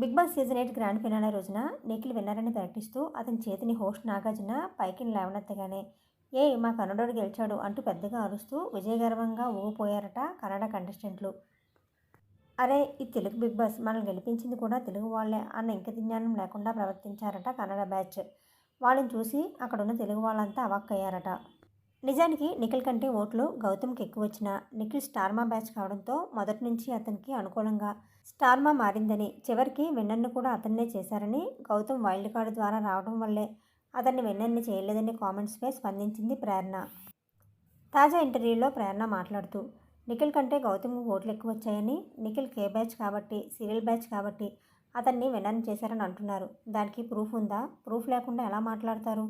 Bigg Boss season eight grand finale రోజున నిఖిల్ విన్నరని ప్రకటిస్తూ అతని చేతిని హోస్ట్ నాగార్జున పైకి లేవనెత్తగానే ఏ మా కన్నడోడు గెలిచాడు అంటూ పెద్దగా అరుస్తూ విజయగర్వంగా ఊగిపోయారట కన్నడ కంటెస్టెంట్లు. అరే ఈ తెలుగు బిగ్ బాస్ మనల్ని గెలిపించింది కూడా తెలుగు వాళ్ళే అన్న ఇంక జ్ఞానం లేకుండా ప్రవర్తించారట కన్నడ బ్యాచ్. వాళ్ళని చూసి అక్కడున్న తెలుగు వాళ్ళంతా అవాక్కయ్యారట. నిజానికి నిఖిల్ కంటే ఓట్లు గౌతమ్కి ఎక్కువ వచ్చిన నిఖిల్ స్టార్మా బ్యాచ్ కావడంతో మొదటి నుంచి అతనికి అనుకూలంగా స్టార్మా మారిందని చివరికి విన్నర్ని కూడా అతన్నే చేశారని గౌతమ్ వైల్డ్ కార్డు ద్వారా రావడం వల్లే అతన్ని విన్నర్ని చేయలేదని కామెంట్స్పై స్పందించింది ప్రేరణ. తాజా ఇంటర్వ్యూలో ప్రేరణ మాట్లాడుతూ నిఖిల్ కంటే గౌతమ్కి ఓట్లు ఎక్కువ వచ్చాయని నిఖిల్ కే బ్యాచ్ కాబట్టి సీరియల్ బ్యాచ్ కాబట్టి అతన్ని విన్నర్ని చేశారని అంటున్నారు. దానికి ప్రూఫ్ ఉందా? ప్రూఫ్ లేకుండా ఎలా మాట్లాడతారు?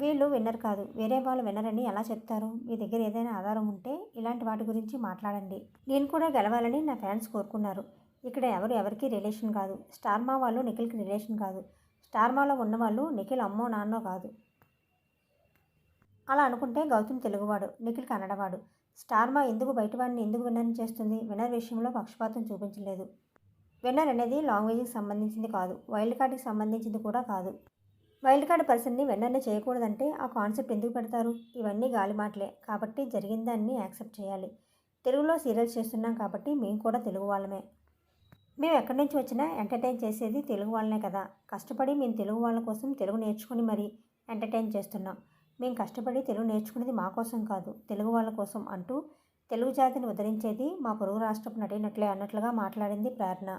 వీళ్ళు విన్నర్ కాదు. వేరే వాళ్ళు విన్నర్ అని ఎలా చెప్తారు? మీ దగ్గర ఏదైనా ఆధారం ఉంటే ఇలాంటి వాటి గురించి మాట్లాడండి. నేను కూడా గెలవాలని నా ఫ్యాన్స్ కోరుకున్నారు. ఇక్కడ ఎవరు ఎవరికి రిలేషన్ కాదు. స్టార్మా వాళ్ళు నిఖిల్కి రిలేషన్ కాదు. స్టార్మాలో ఉన్నవాళ్ళు నిఖిల్ అమ్మో నాన్నో కాదు. అలా అనుకుంటే గౌతమ్ తెలుగువాడు నిఖిల్ కన్నడవాడు. స్టార్మా ఎందుకు బయటవాడిని ఎందుకు విన్నర్ చేస్తుంది? విన్నర్ విషయంలో పక్షపాతం చూపించలేదు. విన్నర్ అనేది లాంగ్వేజ్కి సంబంధించింది కాదు. వైల్డ్ కార్డ్కి సంబంధించింది కూడా కాదు. వైల్డ్ కార్డ్ పర్సన్ని వెంటనే చేయకూడదంటే ఆ కాన్సెప్ట్ ఎందుకు పెడతారు? ఇవన్నీ గాలి మాటలే. కాబట్టి జరిగిన దాన్ని యాక్సెప్ట్ చేయాలి. తెలుగులో సీరియల్స్ చేస్తున్నాం కాబట్టి మేము కూడా తెలుగు వాళ్ళమే. మేము ఎక్కడి నుంచి వచ్చినా ఎంటర్టైన్ చేసేది తెలుగు వాళ్ళనే కదా. కష్టపడి మేము తెలుగు వాళ్ళ కోసం తెలుగు నేర్చుకుని మరీ ఎంటర్టైన్ చేస్తున్నాం. మేము కష్టపడి తెలుగు నేర్చుకునేది మా కోసం కాదు తెలుగు వాళ్ళ కోసం అంటూ తెలుగు జాతిని ఉద్ధరించేది మా పొరుగు రాష్ట్రపు నటినట్లే అన్నట్లుగా మాట్లాడింది ప్రేరణ.